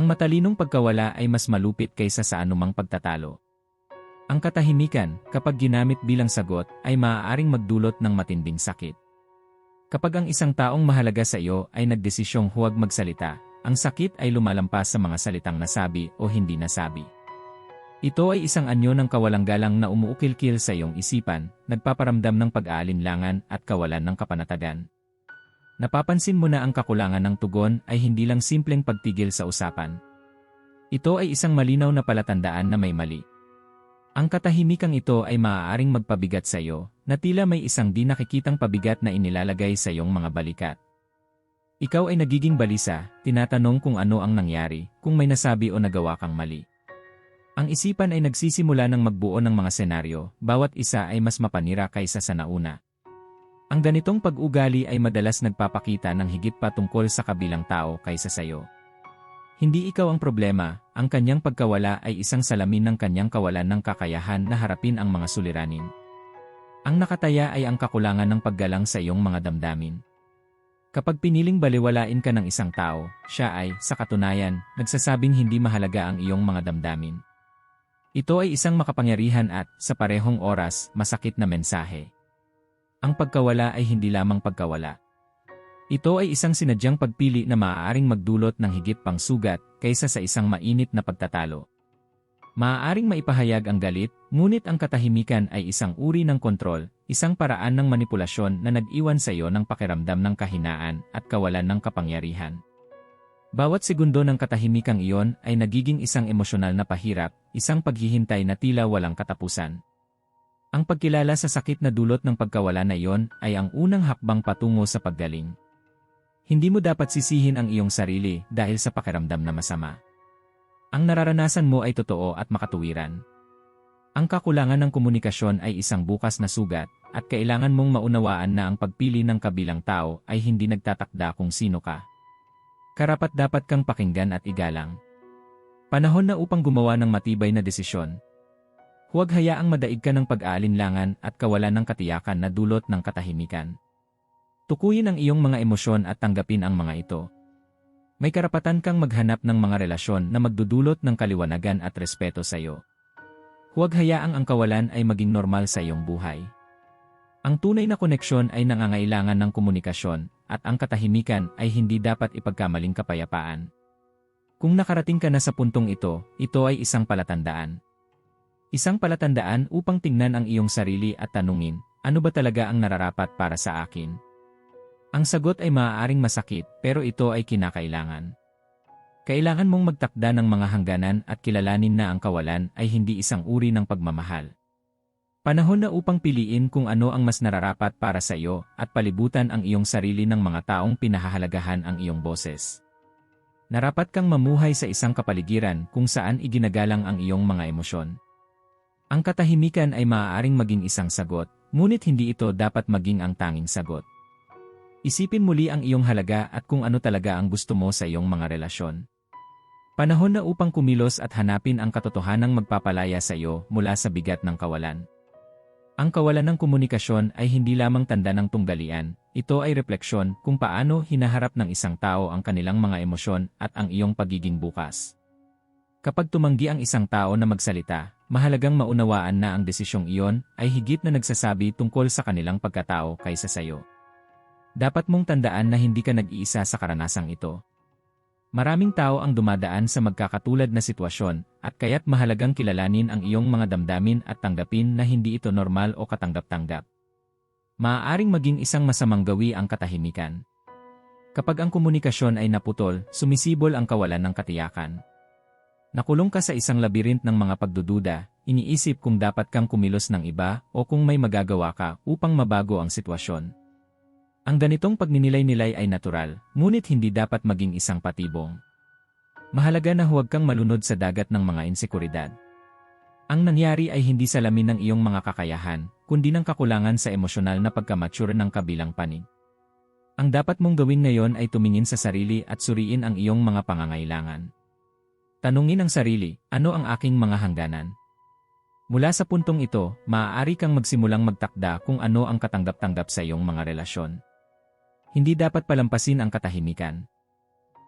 Ang matalinong pagkawala ay mas malupit kaysa sa anumang pagtatalo. Ang katahimikan, kapag ginamit bilang sagot, ay maaaring magdulot ng matinding sakit. Kapag ang isang taong mahalaga sa iyo ay nagdesisyong huwag magsalita, ang sakit ay lumalampas sa mga salitang nasabi o hindi nasabi. Ito ay isang anyo ng kawalang galang na umuukil-kil sa iyong isipan, nagpaparamdam ng pag-aalinlangan at kawalan ng kapanatagan. Napapansin mo na ang kakulangan ng tugon ay hindi lang simpleng pagtigil sa usapan. Ito ay isang malinaw na palatandaan na may mali. Ang katahimikang ito ay maaaring magpabigat sa iyo, na tila may isang di nakikitang pabigat na inilalagay sa iyong mga balikat. Ikaw ay nagiging balisa, tinatanong kung ano ang nangyari, kung may nasabi o nagawa kang mali. Ang isipan ay nagsisimula ng magbuo ng mga senaryo, bawat isa ay mas mapanira kaysa sa nauna. Ang ganitong pag-ugali ay madalas nagpapakita ng higit pa tungkol sa kabilang tao kaysa sa iyo. Hindi ikaw ang problema, ang kanyang pagkawala ay isang salamin ng kanyang kawalan ng kakayahan na harapin ang mga suliranin. Ang nakataya ay ang kakulangan ng paggalang sa iyong mga damdamin. Kapag piniling baliwalain ka ng isang tao, siya ay, sa katunayan, nagsasabing hindi mahalaga ang iyong mga damdamin. Ito ay isang makapangyarihan at, sa parehong oras, masakit na mensahe. Ang pagkawala ay hindi lamang pagkawala. Ito ay isang sinadyang pagpili na maaaring magdulot ng higit pang sugat kaysa sa isang mainit na pagtatalo. Maaaring maipahayag ang galit, ngunit ang katahimikan ay isang uri ng kontrol, isang paraan ng manipulasyon na nag-iwan sa iyo ng pakiramdam ng kahinaan at kawalan ng kapangyarihan. Bawat segundo ng katahimikang iyon ay nagiging isang emosyonal na pahirap, isang paghihintay na tila walang katapusan. Ang pagkilala sa sakit na dulot ng pagkawala na iyon ay ang unang hakbang patungo sa paggaling. Hindi mo dapat sisihin ang iyong sarili dahil sa pakiramdam na masama. Ang nararanasan mo ay totoo at makatuwiran. Ang kakulangan ng komunikasyon ay isang bukas na sugat at kailangan mong maunawaan na ang pagpili ng kabilang tao ay hindi nagtatakda kung sino ka. Karapat dapat kang pakinggan at igalang. Panahon na upang gumawa ng matibay na desisyon, Huwag hayaang madaig ka ng pag-aalinlangan at kawalan ng katiyakan na dulot ng katahimikan. Tukuyin ang iyong mga emosyon at tanggapin ang mga ito. May karapatan kang maghanap ng mga relasyon na magdudulot ng kaliwanagan at respeto sa iyo. Huwag hayaang ang kawalan ay maging normal sa iyong buhay. Ang tunay na koneksyon ay nangangailangan ng komunikasyon at ang katahimikan ay hindi dapat ipagkamaling kapayapaan. Kung nakarating ka na sa puntong ito, ito ay isang palatandaan. Isang palatandaan upang tingnan ang iyong sarili at tanungin, ano ba talaga ang nararapat para sa akin? Ang sagot ay maaaring masakit pero ito ay kinakailangan. Kailangan mong magtakda ng mga hangganan at kilalanin na ang kawalan ay hindi isang uri ng pagmamahal. Panahon na upang piliin kung ano ang mas nararapat para sa iyo at palibutan ang iyong sarili ng mga taong pinahahalagahan ang iyong boses. Narapat kang mamuhay sa isang kapaligiran kung saan iginagalang ang iyong mga emosyon. Ang katahimikan ay maaaring maging isang sagot, ngunit hindi ito dapat maging ang tanging sagot. Isipin muli ang iyong halaga at kung ano talaga ang gusto mo sa iyong mga relasyon. Panahon na upang kumilos at hanapin ang katotohanang magpapalaya sa iyo mula sa bigat ng kawalan. Ang kawalan ng komunikasyon ay hindi lamang tanda ng tunggalian, ito ay refleksyon kung paano hinaharap ng isang tao ang kanilang mga emosyon at ang iyong pagiging bukas. Kapag tumanggi ang isang tao na magsalita, mahalagang maunawaan na ang desisyong iyon ay higit na nagsasabi tungkol sa kanilang pagkatao kaysa sa iyo. Dapat mong tandaan na hindi ka nag-iisa sa karanasang ito. Maraming tao ang dumadaan sa magkakatulad na sitwasyon at kaya't mahalagang kilalanin ang iyong mga damdamin at tanggapin na hindi ito normal o katanggap-tanggap. Maaaring maging isang masamang gawi ang katahimikan. Kapag ang komunikasyon ay naputol, sumisibol ang kawalan ng katiyakan. Nakulong ka sa isang labirint ng mga pagdududa, iniisip kung dapat kang kumilos ng iba o kung may magagawa ka upang mabago ang sitwasyon. Ang ganitong pagninilay-nilay ay natural, ngunit hindi dapat maging isang patibong. Mahalaga na huwag kang malunod sa dagat ng mga insekuridad. Ang nangyari ay hindi salamin ng iyong mga kakayahan, kundi ng kakulangan sa emosyonal na pagkamature ng kabilang panig. Ang dapat mong gawin ngayon ay tumingin sa sarili at suriin ang iyong mga pangangailangan. Tanungin ang sarili, ano ang aking mga hangganan? Mula sa puntong ito, maaari kang magsimulang magtakda kung ano ang katanggap-tanggap sa iyong mga relasyon. Hindi dapat palampasin ang katahimikan.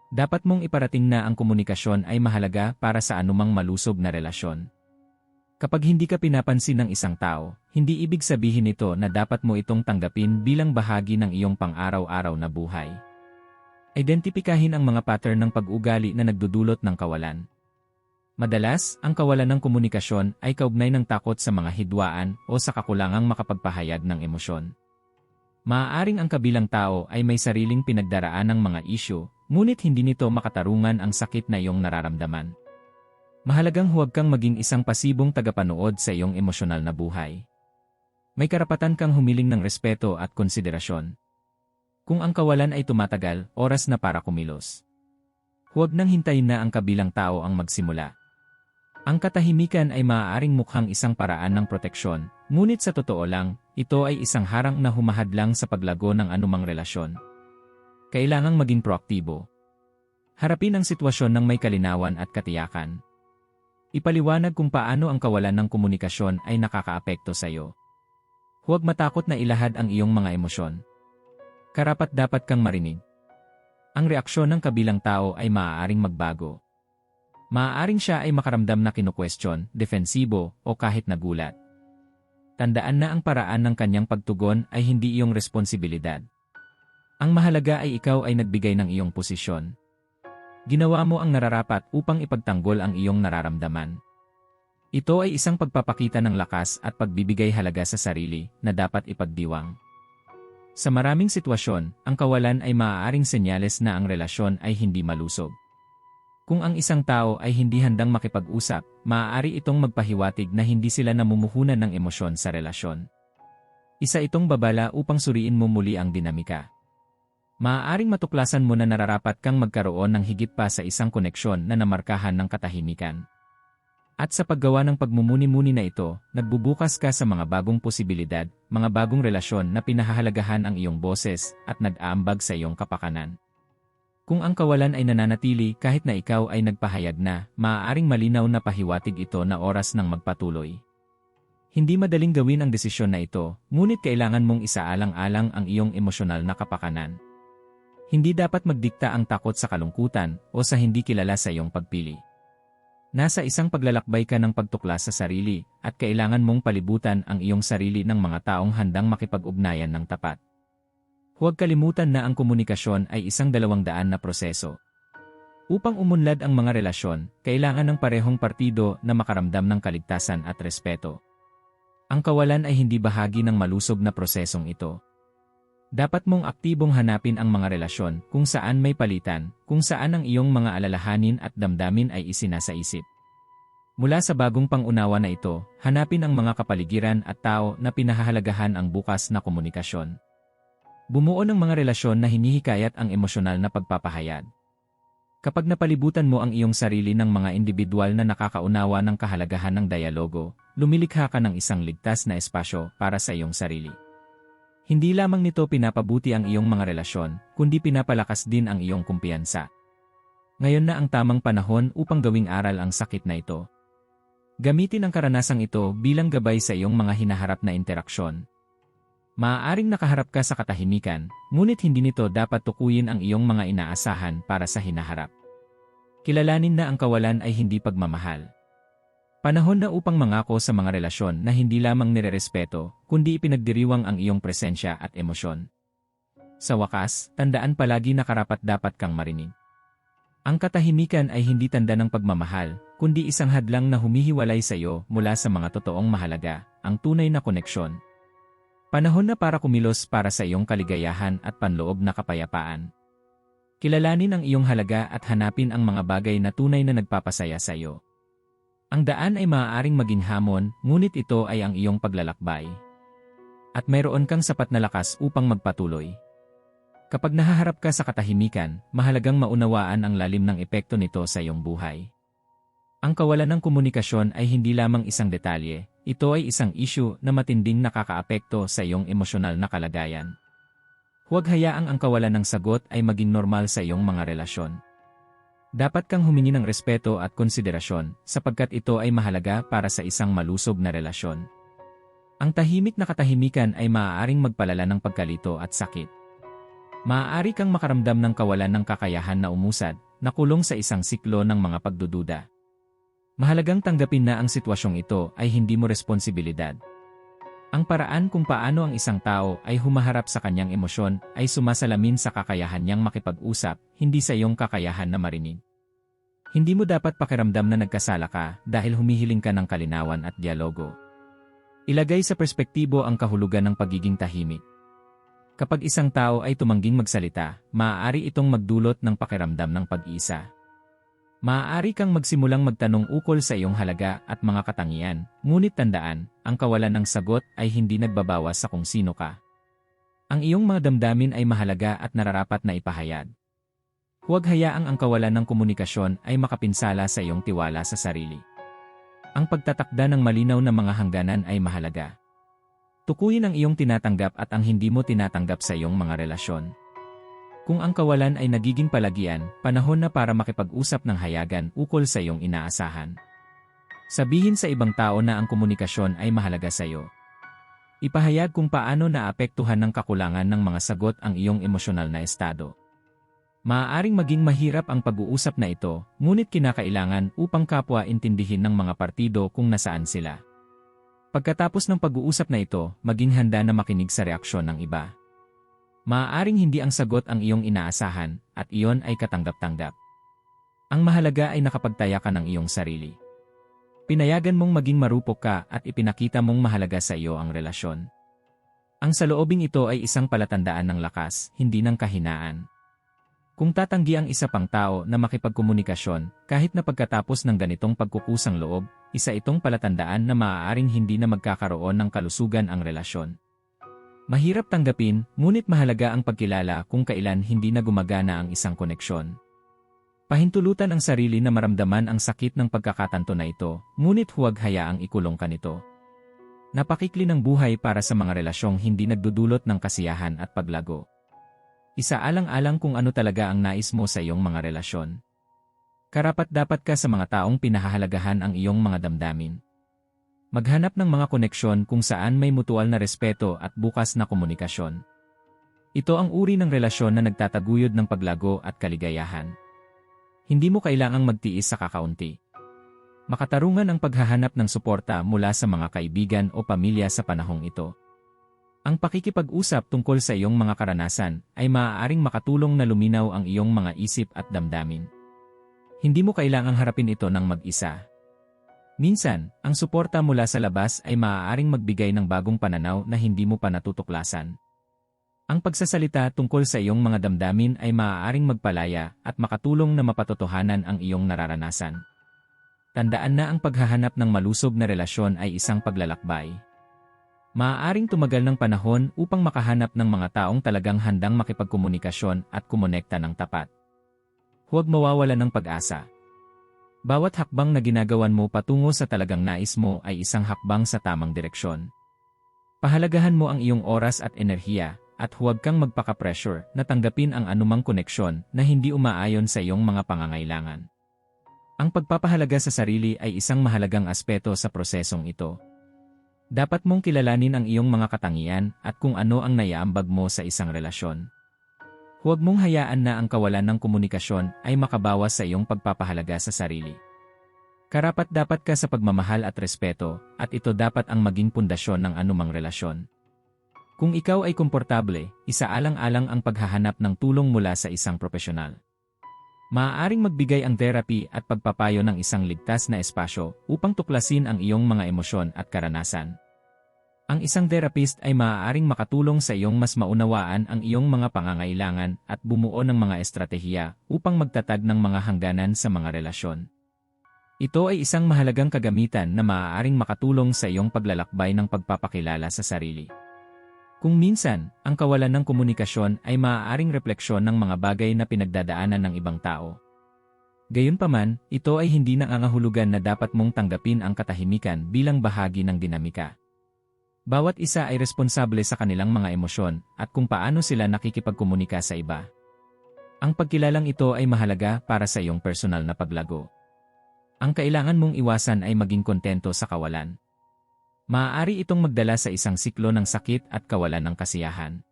Dapat mong iparating na ang komunikasyon ay mahalaga para sa anumang malusog na relasyon. Kapag hindi ka pinapansin ng isang tao, hindi ibig sabihin nito na dapat mo itong tanggapin bilang bahagi ng iyong pang-araw-araw na buhay. Identipikahin ang mga pattern ng pag-ugali na nagdudulot ng kawalan. Madalas, ang kawalan ng komunikasyon ay kaugnay ng takot sa mga hidwaan o sa kakulangang makapagpahayag ng emosyon. Maaaring ang kabilang tao ay may sariling pinagdaraan ng mga isyu, ngunit hindi nito makatarungan ang sakit na iyong nararamdaman. Mahalagang huwag kang maging isang pasibong tagapanood sa iyong emosyonal na buhay. May karapatan kang humiling ng respeto at konsiderasyon. Kung ang kawalan ay tumatagal, oras na para kumilos. Huwag nang hintayin na ang kabilang tao ang magsimula. Ang katahimikan ay maaaring mukhang isang paraan ng proteksyon, ngunit sa totoo lang, ito ay isang harang na humahadlang sa paglago ng anumang relasyon. Kailangang maging proaktibo. Harapin ang sitwasyon ng may kalinawan at katiyakan. Ipaliwanag kung paano ang kawalan ng komunikasyon ay nakakaapekto sa iyo. Huwag matakot na ilahad ang iyong mga emosyon. Karapat dapat kang marinig. Ang reaksyon ng kabilang tao ay maaaring magbago. Maaaring siya ay makaramdam na kinukwestiyon, defensibo, o kahit nagulat. Tandaan na ang paraan ng kanyang pagtugon ay hindi iyong responsibilidad. Ang mahalaga ay ikaw ay nagbigay ng iyong posisyon. Ginawa mo ang nararapat upang ipagtanggol ang iyong nararamdaman. Ito ay isang pagpapakita ng lakas at pagbibigay halaga sa sarili na dapat ipagdiwang. Sa maraming sitwasyon, ang kawalan ay maaaring senyales na ang relasyon ay hindi malusog. Kung ang isang tao ay hindi handang makipag-usap, maaari itong magpahiwatig na hindi sila namumuhunan ng emosyon sa relasyon. Isa itong babala upang suriin mo muli ang dinamika. Maaaring matuklasan mo na nararapat kang magkaroon ng higit pa sa isang koneksyon na namarkahan ng katahimikan. At sa paggawa ng pagmumuni-muni na ito, nagbubukas ka sa mga bagong posibilidad, mga bagong relasyon na pinahahalagahan ang iyong boses at nag-aambag sa iyong kapakanan. Kung ang kawalan ay nananatili kahit na ikaw ay nagpahayag na, maaaring malinaw na pahiwatig ito na oras ng magpatuloy. Hindi madaling gawin ang desisyon na ito, ngunit kailangan mong isaalang-alang ang iyong emosyonal na kapakanan. Hindi dapat magdikta ang takot sa kalungkutan o sa hindi kilala sa iyong pagpili. Nasa isang paglalakbay ka ng pagtukla sa sarili at kailangan mong palibutan ang iyong sarili ng mga taong handang makipag-ugnayan ng tapat. Huwag kalimutan na ang komunikasyon ay isang dalawang daan na proseso. Upang umunlad ang mga relasyon, kailangan ng parehong partido na makaramdam ng kaligtasan at respeto. Ang kawalan ay hindi bahagi ng malusog na prosesong ito. Dapat mong aktibong hanapin ang mga relasyon kung saan may palitan, kung saan ang iyong mga alalahanin at damdamin ay isinasaisip. Mula sa bagong pangunawa na ito, hanapin ang mga kapaligiran at tao na pinahahalagahan ang bukas na komunikasyon. Bumuo ng mga relasyon na hinihikayat ang emosyonal na pagpapahayag. Kapag napalibutan mo ang iyong sarili ng mga individual na nakakaunawa ng kahalagahan ng dialogo, lumilikha ka ng isang ligtas na espasyo para sa iyong sarili. Hindi lamang nito pinapabuti ang iyong mga relasyon, kundi pinapalakas din ang iyong kumpiyansa. Ngayon na ang tamang panahon upang gawing aral ang sakit na ito. Gamitin ang karanasang ito bilang gabay sa iyong mga hinaharap na interaksyon. Maaaring nakaharap ka sa katahimikan, ngunit hindi nito dapat tukuyin ang iyong mga inaasahan para sa hinaharap. Kilalanin na ang kawalan ay hindi pagmamahal. Panahon na upang mangako sa mga relasyon na hindi lamang nirerespeto, kundi ipinagdiriwang ang iyong presensya at emosyon. Sa wakas, tandaan palagi na karapat dapat kang marinig. Ang katahimikan ay hindi tanda ng pagmamahal, kundi isang hadlang na humihiwalay sa iyo mula sa mga totoong mahalaga, ang tunay na koneksyon. Panahon na para kumilos para sa iyong kaligayahan at panloob na kapayapaan. Kilalanin ang iyong halaga at hanapin ang mga bagay na tunay na nagpapasaya sa iyo. Ang daan ay maaaring maging hamon, ngunit ito ay ang iyong paglalakbay. At mayroon kang sapat na lakas upang magpatuloy. Kapag nahaharap ka sa katahimikan, mahalagang maunawaan ang lalim ng epekto nito sa iyong buhay. Ang kawalan ng komunikasyon ay hindi lamang isang detalye, ito ay isang issue na matinding nakakaapekto sa iyong emosyonal na kalagayan. Huwag hayaang ang kawalan ng sagot ay maging normal sa iyong mga relasyon. Dapat kang humingi ng respeto at konsiderasyon sapagkat ito ay mahalaga para sa isang malusog na relasyon. Ang tahimik na katahimikan ay maaaring magpalala ng pagkalito at sakit. Maaari kang makaramdam ng kawalan ng kakayahan na umusad, nakulong sa isang siklo ng mga pagdududa. Mahalagang tanggapin na ang sitwasyong ito ay hindi mo responsibilidad. Ang paraan kung paano ang isang tao ay humaharap sa kanyang emosyon ay sumasalamin sa kakayahan niyang makipag-usap, hindi sa iyong kakayahan na marinig. Hindi mo dapat pakiramdam na nagkasala ka dahil humihiling ka ng kalinawan at dialogo. Ilagay sa perspektibo ang kahulugan ng pagiging tahimik. Kapag isang tao ay tumangging magsalita, maaari itong magdulot ng pakiramdam ng pag-isa. Maaari kang magsimulang magtanong ukol sa iyong halaga at mga katangian, ngunit tandaan, ang kawalan ng sagot ay hindi nagbabawas sa kung sino ka. Ang iyong mga damdamin ay mahalaga at nararapat na ipahayag. Huwag hayaang ang kawalan ng komunikasyon ay makapinsala sa iyong tiwala sa sarili. Ang pagtatakda ng malinaw na mga hangganan ay mahalaga. Tukuyin ang iyong tinatanggap at ang hindi mo tinatanggap sa iyong mga relasyon. Kung ang kawalan ay nagiging palagian, panahon na para makipag-usap ng hayagan ukol sa iyong inaasahan. Sabihin sa ibang tao na ang komunikasyon ay mahalaga sa iyo. Ipahayag kung paano naapektuhan ng kakulangan ng mga sagot ang iyong emosyonal na estado. Maaaring maging mahirap ang pag-uusap na ito, ngunit kinakailangan upang kapwa intindihin ng mga partido kung nasaan sila. Pagkatapos ng pag-uusap na ito, maging handa na makinig sa reaksyon ng iba. Maaaring hindi ang sagot ang iyong inaasahan, at iyon ay katanggap-tanggap. Ang mahalaga ay nakapagtaya ka ng iyong sarili. Pinayagan mong maging marupok ka at ipinakita mong mahalaga sa iyo ang relasyon. Ang saloobing ito ay isang palatandaan ng lakas, hindi ng kahinaan. Kung tatanggi ang isa pang tao na makipagkomunikasyon, kahit na pagkatapos ng ganitong pagkukusang loob, isa itong palatandaan na maaaring hindi na magkakaroon ng kalusugan ang relasyon. Mahirap tanggapin, ngunit mahalaga ang pagkilala kung kailan hindi na gumagana ang isang koneksyon. Pahintulutan ang sarili na maramdaman ang sakit ng pagkakatanto na ito, ngunit huwag hayaang ikulong ka nito. Napakikli ng buhay para sa mga relasyong hindi nagdudulot ng kasiyahan at paglago. Isaalang-alang kung ano talaga ang nais mo sa iyong mga relasyon. Karapat-dapat ka sa mga taong pinahahalagahan ang iyong mga damdamin. Maghanap ng mga koneksyon kung saan may mutual na respeto at bukas na komunikasyon. Ito ang uri ng relasyon na nagtataguyod ng paglago at kaligayahan. Hindi mo kailangang magtiis sa kakaunti. Makatarungan ang paghahanap ng suporta mula sa mga kaibigan o pamilya sa panahong ito. Ang pakikipag-usap tungkol sa iyong mga karanasan ay maaaring makatulong na luminaw ang iyong mga isip at damdamin. Hindi mo kailangang harapin ito ng mag-isa. Minsan, ang suporta mula sa labas ay maaaring magbigay ng bagong pananaw na hindi mo pa natutuklasan. Ang pagsasalita tungkol sa iyong mga damdamin ay maaaring magpalaya at makatulong na mapatotohanan ang iyong nararanasan. Tandaan na ang paghahanap ng malusob na relasyon ay isang paglalakbay. Maaaring tumagal ng panahon upang makahanap ng mga taong talagang handang makipagkomunikasyon at kumonekta ng tapat. Huwag mawawala ng pag-asa. Bawat hakbang na ginagawan mo patungo sa talagang nais mo ay isang hakbang sa tamang direksyon. Pahalagahan mo ang iyong oras at enerhiya, at huwag kang magpaka-pressure na tanggapin ang anumang koneksyon na hindi umaayon sa iyong mga pangangailangan. Ang pagpapahalaga sa sarili ay isang mahalagang aspeto sa prosesong ito. Dapat mong kilalanin ang iyong mga katangian at kung ano ang naiaambag mo sa isang relasyon. Huwag mong hayaan na ang kawalan ng komunikasyon ay makabawas sa iyong pagpapahalaga sa sarili. Karapat dapat ka sa pagmamahal at respeto, at ito dapat ang maging pundasyon ng anumang relasyon. Kung ikaw ay komportable, isaalang-alang ang paghahanap ng tulong mula sa isang profesional. Maaaring magbigay ang therapy at pagpapayo ng isang ligtas na espasyo upang tuklasin ang iyong mga emosyon at karanasan. Ang isang therapist ay maaaring makatulong sa iyong mas maunawaan ang iyong mga pangangailangan at bumuo ng mga estratehiya upang magtatag ng mga hangganan sa mga relasyon. Ito ay isang mahalagang kagamitan na maaaring makatulong sa iyong paglalakbay ng pagpapakilala sa sarili. Kung minsan, ang kawalan ng komunikasyon ay maaaring refleksyon ng mga bagay na pinagdadaanan ng ibang tao. Gayunpaman, ito ay hindi nangangahulugan na dapat mong tanggapin ang katahimikan bilang bahagi ng dinamika. Bawat isa ay responsable sa kanilang mga emosyon at kung paano sila nakikipagkomunika sa iba. Ang pagkilalang ito ay mahalaga para sa iyong personal na paglago. Ang kailangan mong iwasan ay maging kontento sa kawalan. Maaari itong magdala sa isang siklo ng sakit at kawalan ng kasiyahan.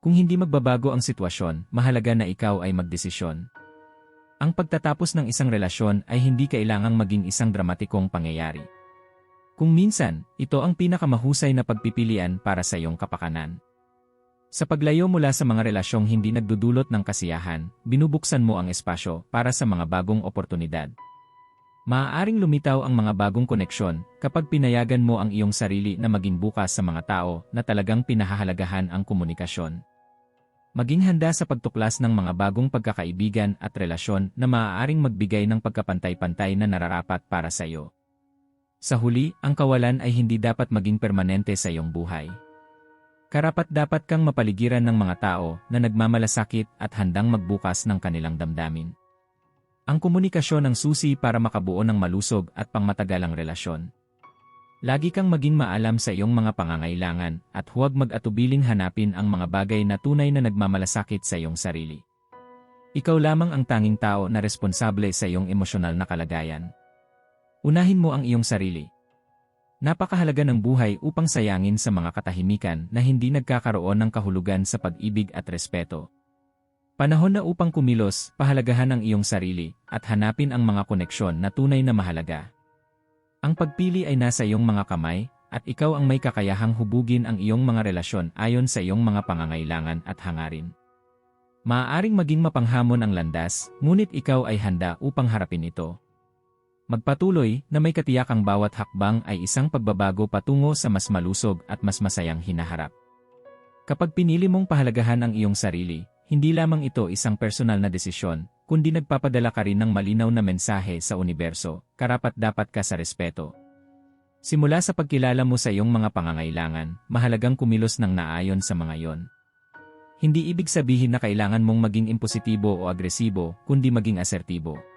Kung hindi magbabago ang sitwasyon, mahalaga na ikaw ay magdesisyon. Ang pagtatapos ng isang relasyon ay hindi kailangang maging isang dramatikong pangyayari. Kung minsan, ito ang pinakamahusay na pagpipilian para sa iyong kapakanan. Sa paglayo mula sa mga relasyong hindi nagdudulot ng kasiyahan, binubuksan mo ang espasyo para sa mga bagong oportunidad. Maaaring lumitaw ang mga bagong koneksyon kapag pinayagan mo ang iyong sarili na maging bukas sa mga tao na talagang pinahahalagahan ang komunikasyon. Maging handa sa pagtuklas ng mga bagong pagkakaibigan at relasyon na maaaring magbigay ng pagkapantay-pantay na nararapat para sa iyo. Sa huli, ang kawalan ay hindi dapat maging permanente sa iyong buhay. Karapat dapat kang mapaligiran ng mga tao na nagmamalasakit at handang magbukas ng kanilang damdamin. Ang komunikasyon ang susi para makabuo ng malusog at pangmatagalang relasyon. Lagi kang maging maalam sa iyong mga pangangailangan at huwag mag-atubiling hanapin ang mga bagay na tunay na nagmamalasakit sa iyong sarili. Ikaw lamang ang tanging tao na responsable sa iyong emosyonal na kalagayan. Unahin mo ang iyong sarili. Napakahalaga ng buhay upang sayangin sa mga katahimikan na hindi nagkakaroon ng kahulugan sa pag-ibig at respeto. Panahon na upang kumilos, pahalagahan ang iyong sarili, at hanapin ang mga koneksyon na tunay na mahalaga. Ang pagpili ay nasa iyong mga kamay, at ikaw ang may kakayahang hubugin ang iyong mga relasyon ayon sa iyong mga pangangailangan at hangarin. Maaaring maging mapanghamon ang landas, ngunit ikaw ay handa upang harapin ito. Magpatuloy na may katiyakang bawat hakbang ay isang pagbabago patungo sa mas malusog at mas masayang hinaharap. Kapag pinili mong pahalagahan ang iyong sarili, hindi lamang ito isang personal na desisyon, kundi nagpapadala ka rin ng malinaw na mensahe sa universo, karapat dapat ka sa respeto. Simula sa pagkilala mo sa iyong mga pangangailangan, mahalagang kumilos ng naayon sa mga yon. Hindi ibig sabihin na kailangan mong maging impositibo o agresibo, kundi maging asertibo.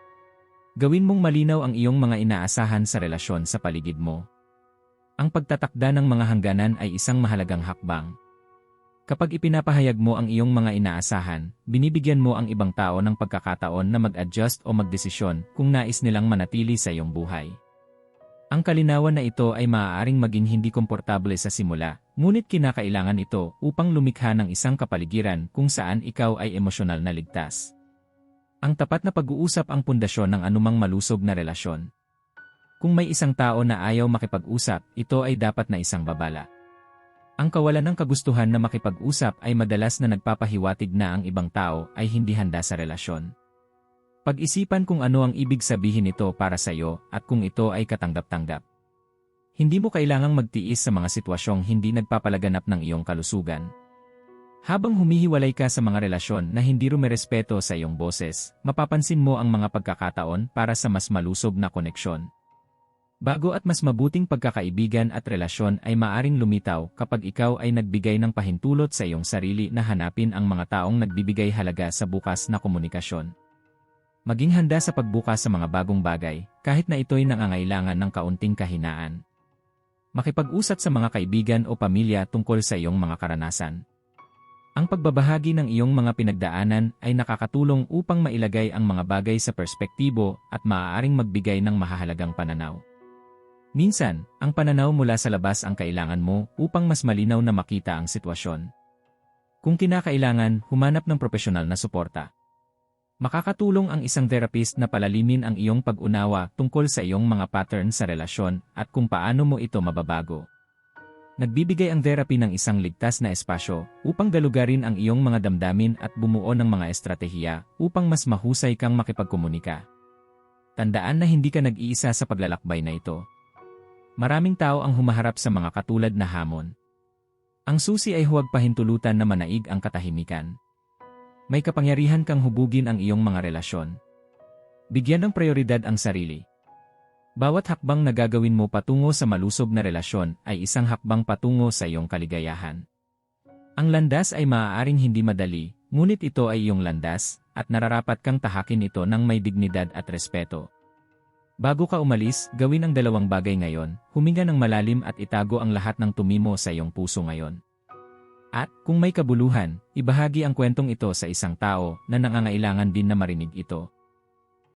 Gawin mong malinaw ang iyong mga inaasahan sa relasyon sa paligid mo. Ang pagtatakda ng mga hangganan ay isang mahalagang hakbang, Kapag ipinapahayag mo ang iyong mga inaasahan, binibigyan mo ang ibang tao ng pagkakataon na mag-adjust o magdesisyon kung nais nilang manatili sa iyong buhay. Ang kalinawan na ito ay maaaring maging hindi komportable sa simula, ngunit kinakailangan ito upang lumikha ng isang kapaligiran kung saan ikaw ay emosyonal na ligtas. Ang tapat na pag-uusap ang pundasyon ng anumang malusog na relasyon. Kung may isang tao na ayaw makipag-usap, ito ay dapat na isang babala. Ang kawalan ng kagustuhan na makipag-usap ay madalas na nagpapahiwatig na ang ibang tao ay hindi handa sa relasyon. Pag-isipan kung ano ang ibig sabihin nito para sa iyo at kung ito ay katanggap-tanggap. Hindi mo kailangang magtiis sa mga sitwasyong hindi nagpapalaganap ng iyong kalusugan. Habang humihiwalay ka sa mga relasyon na hindi rumerespeto sa iyong boses, mapapansin mo ang mga pagkakataon para sa mas malusog na koneksyon. Bago at mas mabuting pagkakaibigan at relasyon ay maaring lumitaw kapag ikaw ay nagbigay ng pahintulot sa iyong sarili na hanapin ang mga taong nagbibigay halaga sa bukas na komunikasyon. Maging handa sa pagbukas sa mga bagong bagay, kahit na ito'y nangangailangan ng kaunting kahinaan. Makipag-usat sa mga kaibigan o pamilya tungkol sa iyong mga karanasan. Ang pagbabahagi ng iyong mga pinagdaanan ay nakakatulong upang mailagay ang mga bagay sa perspektibo at maaaring magbigay ng mahahalagang pananaw. Minsan, ang pananaw mula sa labas ang kailangan mo upang mas malinaw na makita ang sitwasyon. Kung kinakailangan, humanap ng profesional na suporta. Makakatulong ang isang therapist na palalimin ang iyong pag-unawa tungkol sa iyong mga pattern sa relasyon at kung paano mo ito mababago. Nagbibigay ang therapy ng isang ligtas na espasyo upang galugarin ang iyong mga damdamin at bumuo ng mga estratehiya upang mas mahusay kang makipagkomunika. Tandaan na hindi ka nag-iisa sa paglalakbay na ito. Maraming tao ang humaharap sa mga katulad na hamon. Ang susi ay huwag pahintulutan na manaig ang katahimikan. May kapangyarihan kang hubugin ang iyong mga relasyon. Bigyan ng prioridad ang sarili. Bawat hakbang na gagawin mo patungo sa malusog na relasyon ay isang hakbang patungo sa iyong kaligayahan. Ang landas ay maaaring hindi madali, ngunit ito ay iyong landas, at nararapat kang tahakin ito ng may dignidad at respeto. Bago ka umalis, gawin ang dalawang bagay ngayon, huminga ng malalim at itago ang lahat ng tumimo sa iyong puso ngayon. At, kung may kabuluhan, ibahagi ang kwentong ito sa isang tao na nangangailangan din na marinig ito.